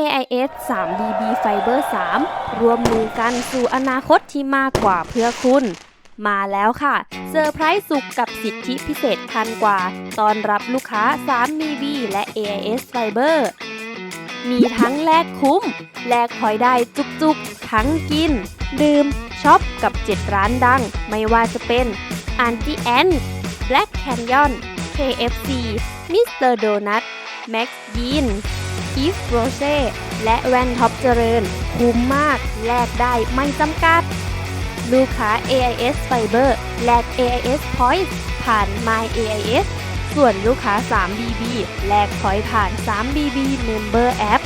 AIS 3DB Fiber 3 รวมมือกันสู่อนาคตที่มากกว่าเพื่อคุณ มาแล้วค่ะ เซอร์ไพรส์สุกกับสิทธิพิเศษพันกว่า ตอนรับลูกค้า 3DB และ AIS Fiber มีทั้งแลกคุ้ม แลกพอยได้จุกๆ ทั้งกิน ดื่มช็อปกับ 7 ร้านดัง ไม่ว่าจะเป็น Anti Ant Black Canyon KFC Mr. Donut Max Bean Eve Rose และแวนท็อปเจริญ คุ้มมาก แลกได้ไม่จำกัด ลูกค้า AIS Fiber แลก AIS Points ผ่าน My AIS ส่วนลูกค้า 3BB แลกพอยผ่าน 3BB Member App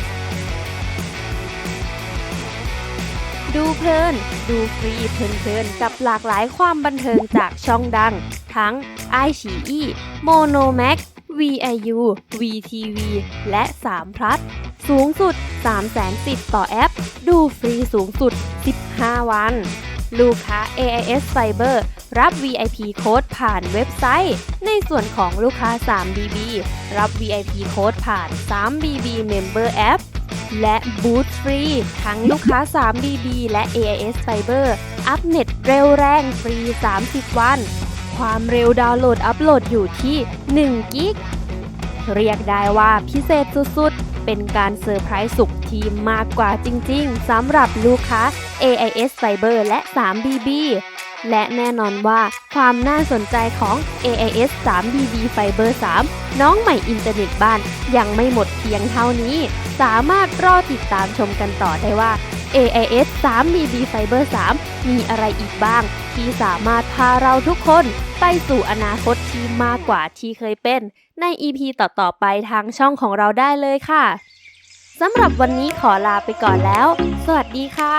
ดูเพลิน ดูฟรีเพลินๆ กับหลากหลายความบันเทิงจากช่องดัง ทั้ง i อ e Mono Max VIU VTV และ3 plus สูงสุด300,000สิทธิ์ต่อแอป ดูฟรีสูงสุด 15 วัน ลูกค้า AIS Fiber รับ VIP โค้ดผ่านเว็บไซต์ ในส่วนของลูกค้า 3BB รับ VIP โค้ดผ่าน 3BB Member App และบูตฟรี ทั้งลูกค้า 3BB และ AIS Fiber อัพเน็ตเร็วแรงฟรี 30 วัน ความเร็วดาวน์โหลดอัพโหลดอยู่ที่1กิก เรียกได้ว่าพิเศษสุดๆ เป็นการเซอร์ไพรส์สุขที่มากกว่าจริงๆสำหรับลูกค้า AIS Fiber และ 3BB และแน่นอนว่าความน่าสนใจของ AIS 3BB Fiber 3 น้องใหม่อินเทอร์เน็ตบ้านยังไม่หมดเพียงเท่านี้ สามารถรอติดตามชมกันต่อได้ว่า AIS 3BB Fiber 3 มีอะไรอีกบ้าง ที่สามารถพาเราทุกคนไปสู่อนาคตที่มากกว่าที่เคยเป็น ใน EP ต่อ ๆ ไปทางช่องของเราได้เลยค่ะ สำหรับวันนี้ขอลาไปก่อนแล้ว สวัสดีค่ะ